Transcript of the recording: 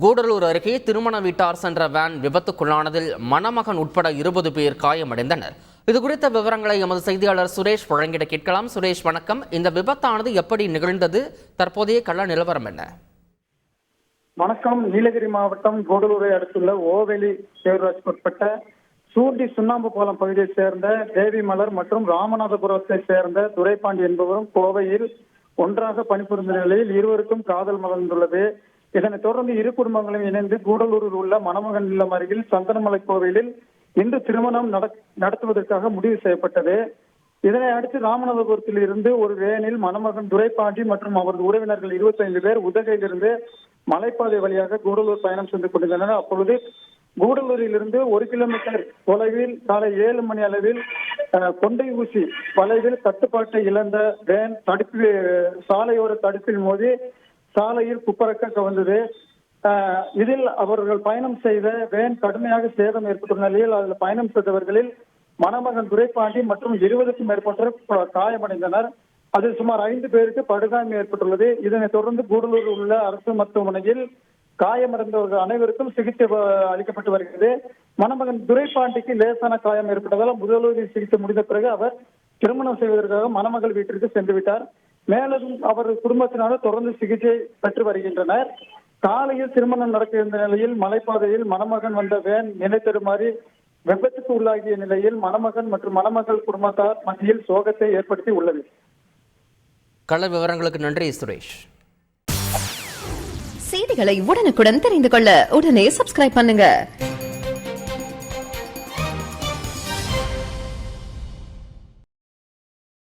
கூடலூர் அருகே திருமண வீட்டார் சென்ற வேன் விபத்துக்குள்ளானதில் மணமகன் உட்பட இருபது பேர் காயமடைந்தனர். இது குறித்த விவரங்களை எமது செய்தியாளர் சுரேஷ் வழங்கிட கேட்கலாம். சுரேஷ் வணக்கம். இந்த விபத்தானது எப்படி நிகழ்ந்தது? தற்போதைய கள நிலவரம் என்ன? வணக்கம். நீலகிரி மாவட்டம் கூடலூரை அடுத்துள்ள ஓவெளி பேரூராட்சிக்கு உட்பட்ட சூண்டி சுண்ணாம்பு பாலம் பகுதியைச் சேர்ந்த தேவி மலர் மற்றும் ராமநாதபுரத்தை சேர்ந்த துரைபாண்டி என்பவரும் கோவையில் ஒன்றாக பணிபுரிந்த நிலையில் இருவருக்கும் காதல் மலர்ந்துள்ளது. இதனைத் தொடர்ந்து இரு குடும்பங்களும் இணைந்து கூடலூரில் உள்ள மணமகன் இல்லம் அருகில் சந்தனமலை கோவிலில் இன்று திருமணம் நடத்துவதற்காக முடிவு செய்யப்பட்டது. இதனை அடுத்து ராமநாதபுரத்தில் இருந்து ஒரு வேனில் மணமகன் துரைபாண்டி மற்றும் அவரது உறவினர்கள் 25 பேர் உதகையிலிருந்து மலைப்பாதை வழியாக கூடலூர் பயணம் சென்று கொண்டிருந்தனர். அப்பொழுது கூடலூரில் இருந்து ஒரு கிலோமீட்டர் தொலைவில் காலை ஏழு மணி அளவில் அஹ், கொண்டை ஊசி வளைவில் கட்டுப்பாட்டை இழந்த வேன் தடுப்பு சாலையோர தடுப்பில் மோதி சாலையில் குப்பரக்க கவர்ந்தது இதில் அவர்கள் பயணம் செய்த வேன் கடுமையாக சேதம் ஏற்பட்டுள்ள நிலையில் அதில் பயணம் செய்தவர்களில் மணமகன் துரைப்பாண்டி மற்றும் இருபதுக்கும் மேற்பட்டோர் காயமடைந்தனர். அதில் சுமார் ஐந்து பேருக்கு படுகாயம் ஏற்பட்டுள்ளது. இதனைத் தொடர்ந்து கூடலூரில் உள்ள அரசு மருத்துவமனையில் காயமடைந்தவர்கள் அனைவருக்கும் சிகிச்சை அளிக்கப்பட்டு வருகிறது. மணமகன் துரைப்பாண்டிக்கு லேசான காயம் ஏற்பட்டதால் முதலுதவி சிகிச்சை முடிந்த பிறகு அவர் திருமணம் செய்வதற்காக மணமகள் வீட்டிற்கு சென்று விட்டார். மேலும் அவர் குடும்பத்தினர் தொடர்ந்து சிகிச்சை பெற்று வருகின்றனர். காலையில் திருமணம் நடக்க இருந்த நிலையில் மலைப்பாதையில் மணமகன் வந்த வேன் நிலை விபத்துக்கு உள்ளாகிய நிலையில் மணமகன் மற்றும் மணமகள் குடும்பத்தார் மத்தியில் சோகத்தை ஏற்படுத்தி உள்ளது. கள விவரங்களுக்கு நன்றி சுரேஷ். செய்திகளை உடனுக்குடன் தெரிந்து கொள்ள உடனே சப்ஸ்கிரைப் பண்ணுங்க.